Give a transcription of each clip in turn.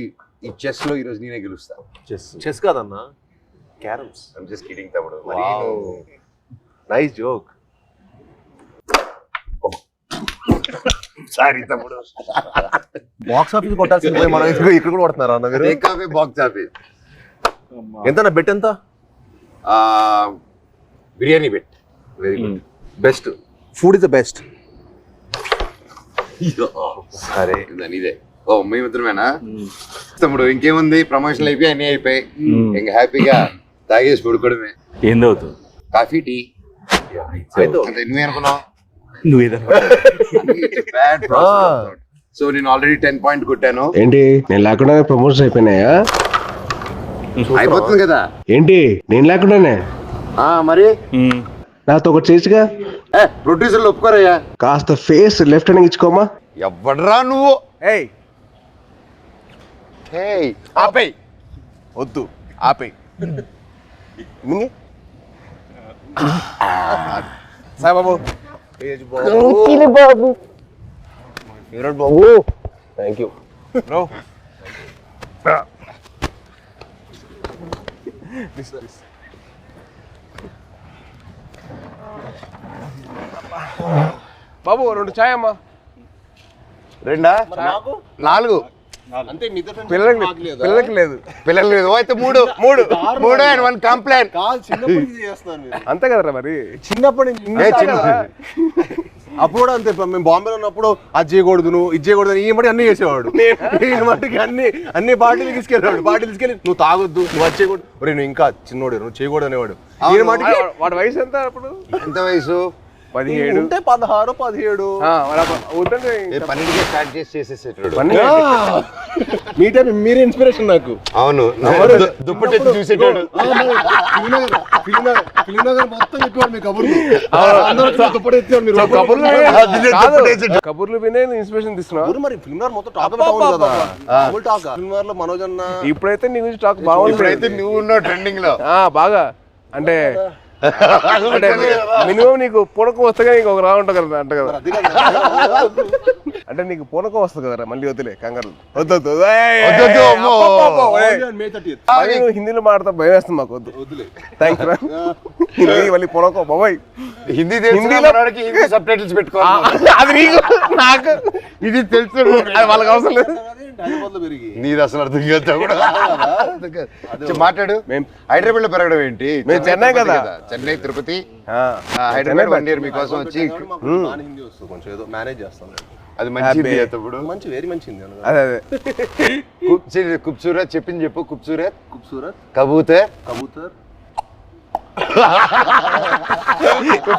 ఈ చెస్లో ఈరోజు నేనే గెలుస్తా. చెస్. చెస్ కాదన్నా క్యారమ్స్. ఐమ్ జస్ట్ కిడింగ్ తమ్ముడు. మరి నైస్ జోక్ సారీ తమ్ముడు. బాక్స్ ఆఫీస్ కొట్టాల్సింది పోయి మనం ఇక్కడ కూడా కొడుతున్నారా అన్న మీరు? టేక్ ఆఫ్ బాక్స్ ఆఫీస్ ఎంత బెట్ ఎంత? Biryani bet very good best food is the best సరే. ఇదే. ఓ మేమిద్దరమేనా తమ్ముడు ఇంకేముంది? ప్రమోషన్లు అయిపోయి అన్ని అయిపోయి. ఇంకా హ్యాపీగా తాగేసి పడుకోవడమే. ఏందవుతుంది కాఫీ టీ. అంటే నువ్వేనుకున్నావు నువ్వేదన్నా బ్యాడ్ సో నేను ఆల్రెడీ టెన్ పాయింట్ కొట్టాను. ఏంటి? నేను లేకుండా ప్రమోషన్ అయిపోయినాయా? అయిపోతుంది కదా. ఏంటి? నేను లేకుండానే? ఆ మరి? నాతో ఒకటి చేయొచ్చుగా ఏ ప్రొడ్యూసర్లు ఒప్పుకోరయ్యా? కాస్త ఫేస్ లెఫ్ట్ హ్యాండ్ ఇచ్చుకోమా? ఎవడరా నువ్వు? ఏయ్ హేయ్ ఆపేయ్. వద్దు ఆపేయ్. మింగి సాయి బాబు. విరాట్ బాబు. Thank you bro. బాబు రెండు ఛాయ్ అమ్మా. రెండా? నాలుగు. అంతే పిల్లలకి పిల్లలకి లేదు. పిల్లలు లేదు. ఓ, అయితే మూడు. మూడు. మూడు అండ్ వన్ కంప్లైంట్ అంతే కదరా మరి? చిన్నప్పటి నుంచి అప్పుడు అంతే మేము బాంబేలో ఉన్నప్పుడు అది చేయకూడదు నువ్వు ఇది చేయకూడదు ఈ మట్టి అన్ని చేసేవాడు. ఈ మట్టికి అన్ని అన్ని పార్టీలు తీసుకెళ్ళాడు పార్టీలు తీసుకెళ్ళి నువ్వు తాగొద్దు నువ్వు అది చేయకూడదు. ఒరేయ్ నువ్వు ఇంకా చిన్నోడు నువ్వు చేయకూడదు అనేవాడు. వాడి వయసు ఎంత అప్పుడు? ఎంత వయసు? పదిహేడు. ఉంటే పదహారు పదిహేడు. పన్నెండుకే స్టార్ట్ చేసి చేసేసేటాడు మీ టైం మీరే ఇన్స్పిరేషన్ నాకు. అవును. దుప్పటి చూసేటాడు. కబుర్లు. వినే ఇన్స్పిరేషన్ తీసుకున్నా. మరి మొత్తం టాక్ కదా టాక్లో మనోజ్ అన్న. ఇప్పుడైతే నీ గురించి టాక్ బాగుంది. ఇప్పుడైతే నువ్వు ఉన్నావు ట్రెండింగ్లో. ఆ, బాగా. అంటే అంటే మినిమం నీకు పుణకం వస్తే నీకు ఒక రా ఉంటుంది కదా. అంట కదా కదా. అంటే నీకు పుణకం వస్తుంది కదరా మళ్ళీ వద్దులే కంగారు వద్దొద్దు, ఏయ్, అమ్మో. అబ్బబ్బబ్బో, ఏయ్. మే 30th. మళ్ళీ నువ్వు హిందీలో మాట్లాడతా భయం వేస్తుంది మాకు వద్దు. థ్యాంక్స్ రా. మళ్ళీ పుణకం బాబాయ్. హిందీ హిందీలోకి హిందీ సబ్ టైటిల్స్ పెట్టుకోవాలి అది నాకు ఇది తెలుసు. వాళ్ళకి అవసరం లేదు. నీది అసలు అర్థం చేస్తా కూడా. మాట్లాడు. మేము హైదరాబాద్లో పెరగడం ఏంటి? మేము చెన్నై కదా. చెన్నై తిరుపతి. హైదరాబాద్ వన్ ఇయర్ మీకోసం వచ్చి కొంచెం ఏదో మేనేజ్ చేస్తాను అది మంచిది అప్పుడు మంచి వెరీ మంచిది అదే అదే. కుప్సూరత్ చెప్పింది చెప్పు కుప్సూరత్ కుప్సూరత్ కబూతర్. కబూతర్.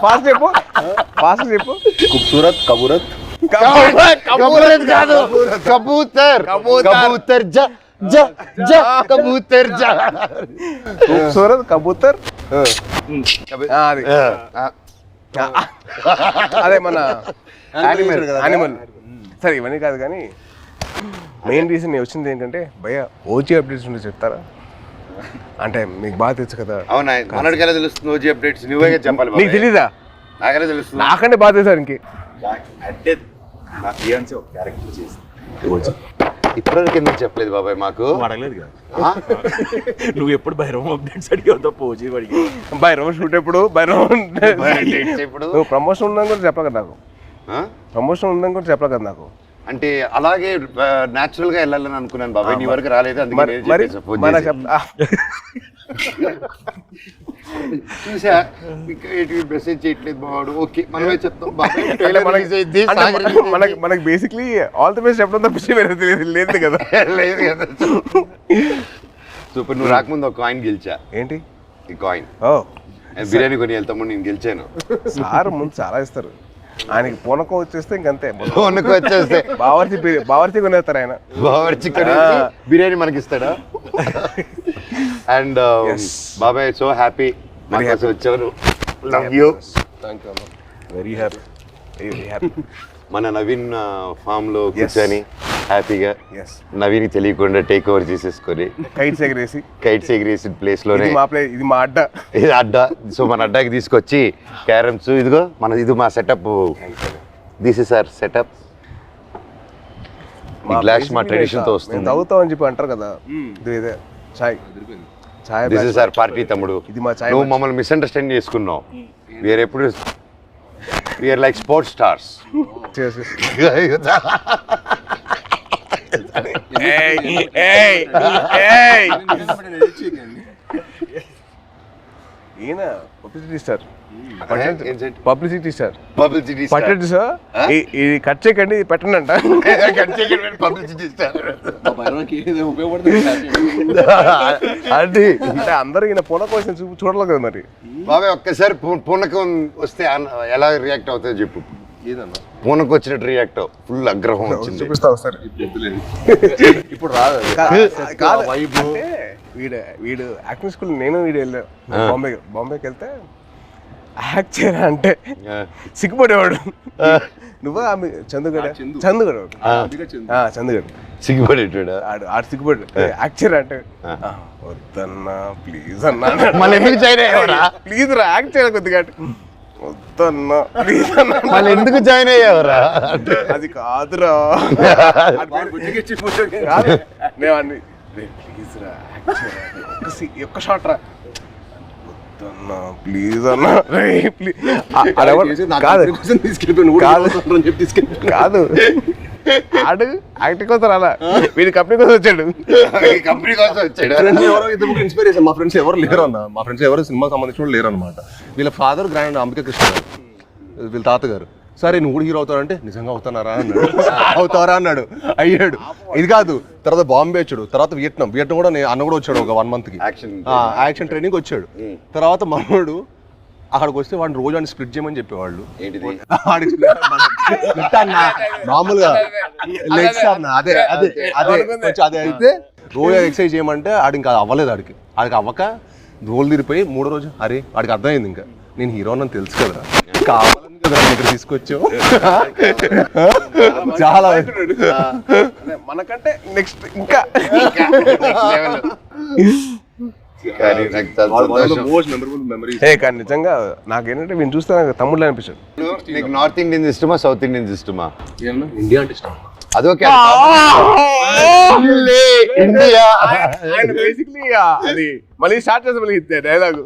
ఫాస్ట్ చెప్పు. ఫాస్ట్ చెప్పు. ఖూబ్సూరత్ కబూరత్ కబూరత్ కాదు. కబూతర్ కబూతర్ జ జ జ కబూతర్ జ ఖూబ్సూరత్ కబూతర్ అదే. మన యానిమల్ యానిమల్ సరే ఇవన్నీ కాదు కానీ మెయిన్ రీజన్ వచ్చింది ఏంటంటే భయ ఓజీ అప్డేట్స్ ఉంటే చెప్తారా? అంటే మీకు బాగా తెలుసు కదా. అవునా? మనడికి ఎలా తెలుస్తుంది ఓజీ అప్డేట్స్? నువ్వే చెప్పాలి నీకు బాబాయ్. తెలీదా? నాకెలా తెలుస్తుంది? నాకంటే బాగా తెలుసా ఇంకే అంటే నా ఫియాన్సీ ఒక క్యారెక్టర్ చేసింది. ఇప్పటివరకు ఎందుకు చెప్పలేదు బాబాయ్ మాకు? నువ్వు అడగలేదు కదా? నువ్వు ఎప్పుడు భైరవం అప్డేట్స్ అడిగావు తప్ప ఓజీ అడిగావు బైరం షూట్ ఎప్పుడు? బైరం Updates ఇప్పుడు నువ్వు ప్రమోషన్ ఉందని కూడా చెప్పలే కదా నాకు? ప్రమోషన్ ఉందని కూడా చెప్పలే కదా నాకు. అంటే అలాగే నాచురల్గా వెళ్ళాలని అనుకున్నాను బాబాయ్ నీ వరకు రాలేదు అందుకే చేసి. మెసేజ్ చేయట్లేదు బావాడు ఓకే మనమే చెప్తాం మనకి మనకి బేసిక్లీ ఆల్ ది బెస్ట్ చెప్పడం తప్పించి వేరే తెలియదు లేదు కదా. లేదు కదా. సో ఇప్పుడు నువ్వు రాకముందు ఒక కాయిన్ గెలిచా. ఏంటి? ఈ కాయిన్ ఓ. బిర్యానీ కొని వెళ్తాము నేను గెలిచాను. సార్ ముందు చాలా ఇస్తారు. ఆయనకి పూనకం వచ్చేస్తే ఇంకంతే. ఫోన్కి వచ్చేస్తే. బావర్చి బావర్చి కొనేస్తారు ఆయన. బావర్చి బిర్యానీ మనకి ఇస్తాడా అండ్ Yes. బాబాయ్ సో హ్యాపీ. వచ్చాను love you thank you very happy very happy మన నవీన్ ఫామ్లో కూర్చొని హ్యాపీగా ఎస్ నవీన్ తెలియకుండా టేక్ ఓవర్ చేసేసుకొని కైట్స్ ఎగరేసి. కైట్స్ ఎగిరేసిన ప్లేస్లోనే ఇది మా ప్లే ఇది మా అడ్డ. ఇది అడ్డా. సో మన అడ్డాకి తీసుకొచ్చి క్యారమ్స్ ఇదిగో మన ఇది మా setup this is our setup glass మా ట్రెడిషన్తో వస్తుంది. తాగుతామని చెప్పి అంటారు కదా. ఇది ఇదే చాయ్. చాయ్ దిస్ ఇస్ ఆర్ పార్టీ తమ్ముడు. ఇది మా చాయ్ నువ్వు మమ్మల్ని మిస్అండర్స్టాండ్ చేసుకున్నావు. వీఆర్ ఎప్పుడు వీఆర్ లైక్ స్పోర్ట్స్ స్టార్స్. ఈయన publicity star publicity star publicity పట్టండి సార్ ఈ- ఇది కట్ చేయకండి ఇది పెట్టండి అంట పబ్లిసిటీ అది అంటే అందరూ ఈయన పొల కోసం చూ చూడలేదు కదా మరి. బాబాయ్ ఒక్కసారి పూనకం వస్తే ఎలా రియాక్ట్ అవుతుందో చెప్పు. పూనకం వచ్చినట్టు రియాక్ట్ ఫుల్ అగ్రహం వచ్చింది. చూపిస్తా ఒకసారి ఇప్పుడు రాదు. కాదు వీడు వీడు యాక్టింగ్ స్కూల్ నేను వీడు వెళ్ళా బాంబే బాంబేకి వెళ్తే యాక్ట్ చేయరా అంటే. సిగ్గుపడేవాడు. నువ్వా ఆమె? చందుగడ? చందుగడ. ఆ, చందుగడ. సిగ్గుపడేటాడా? ఆడు ఆడు సిగ్గుపడు యాక్ట్ చేయరా అంటే? "ఆ, వద్దన్నా ప్లీజ్ అన్నా మళ్ళీ ఎందుకు జాయిన్ అయ్యావరా? ప్లీజ్ రా యాక్ట్ చేయాలి కొద్దిగా అంటే, వద్దన్నా ప్లీజ్ అన్నా మళ్ళీ ఎందుకు జాయిన్ అయ్యావరా? అది కాదురా. కాదు. నేను అన్ని ప్లీజ్ రా ఒక్క షాట్ రా. వద్దన్నా ప్లీజ్ అన్నా. కాదు. కాదు. చెప్పి తీసుకెళ్ళి కాదు. ఆడు యాక్టింగ్ కోసం రాలా. వీడి కంపెనీ కోసం వచ్చాడు. కంపెనీ కోసం వచ్చాడు. ఎవరో? ఇద్దరు ఇన్స్పిరేషన్ మా ఫ్రెండ్స్ ఎవరు లేరు అన్న. మా ఫ్రెండ్స్ ఎవరు? సినిమా సంబంధించిన వాళ్ళు లేరు అనమాట వీళ్ళ ఫాదర్ గ్రాండ్ అంబిక కృష్ణ గారు. వీళ్ళ తాతగారు. సరే నువ్వు కూడా హీరో అవుతారంటే నిజంగా అవుతానారా అన్నాడు. అవుతారా అన్నాడు. అయ్యాడు. ఇది కాదు తర్వాత బాంబే వచ్చాడు. తర్వాత వియట్నాం. వియట్నాం కూడా నేను అన్న కూడా వచ్చాడు ఒక వన్ మంత్కి. యాక్షన్ యాక్షన్ ట్రైనింగ్ వచ్చాడు. తర్వాత మనోడు అక్కడికి వస్తే వాడిని రోజు అని స్ప్లిట్ చేయమని చెప్పేవాళ్ళు. అన్న, మామూలుగా లెగ్స్ అన్న? అదే అదే అదే కొంచెం అదే అయితే రోజు ఎక్సర్సైజ్ చేయమంటే ఆడికి ఇంకా అవ్వలేదు ఆడికి. ఆడికి అవ్వక రోల్ తిరిపోయి మూడో రోజు అరే వాడికి అర్థమైంది ఇంకా. నేను హీరో అని తెలుసు కదా కావాలని కదా ఇక్కడ తీసుకొచ్చావు? చాలా మనకంటే నెక్స్ట్ ఇంకా. కానీ నాకు చాలా సంతోషం. మోస్ట్ మెమరబుల్ మెమరీ ఏ కానీ నిజంగా నాకేంటంటే వీళ్ళు చూస్తే నాకు తమ్ముళ్ళు అనిపించాడు నీకు నార్త్ ఇండియన్స్ ఇష్టమా సౌత్ ఇండియన్స్ ఇష్టమా? ఇండియా అంటే ఇష్టం అదొకే ఇండియా ఆయన బేసిక్లీ అది మళ్ళీ స్టార్ట్ చేస్తాం మళ్ళీ డైలాగ్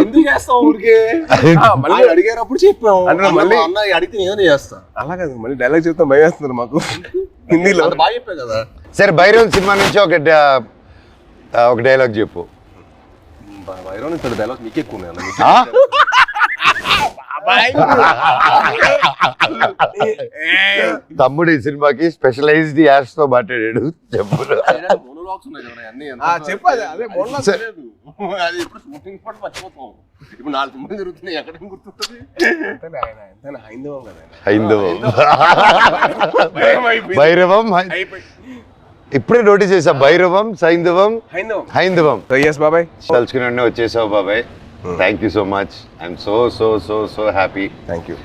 ఎందుకు చేస్తాం ఊరికే? మళ్ళీ ఆయన అడిగారప్పుడు చెప్పాం అంటే అన్న, మళ్ళీ- మా అన్న అడిగితే నేనే చేస్తా. అలా కాదు మళ్ళీ డైలాగ్ చెప్తాం భయం వేస్తున్నారు మాకు. హిందీలో. అంత బాగా చెప్పా కదా. సరే భైరవ్ సినిమా నుంచి ఒక ఒక డైలాగ్ చెప్పు. ఇక్కడ డైలాగ్ మీకే ఎక్కువ? తమ్ముడు ఈ సినిమాకి స్పెషలైజ్డ్ యాడ్స్తో మాట్లాడాడు. చెప్పు. Monologues ఉన్నాయి కదా, అన్నీ ఎంత- ఆ, చెప్పు అదే అదే మొన్న లేదు. అది ఎప్పుడు షూటింగ్ పాటు మర్చిపోతాం. ఇప్పుడు నాలుగు సినిమాలు జరుగుతున్నాయి ఎక్కడ గుర్తుంటుంది? అంతేలే ఆయన ఎంతైనా హైందవం కదా ఆయన. హైందవం. భయం అయిపోయింది. భైరవం ఇప్పుడే నోటీస్ చేసా భైరవం సైంధవం హైందవం. హైందవం. బాబాయ్. తలుచుకుని వచ్చేసావు బాబాయ్. Thank you so much. I'm so, so, so, so happy. Thank you.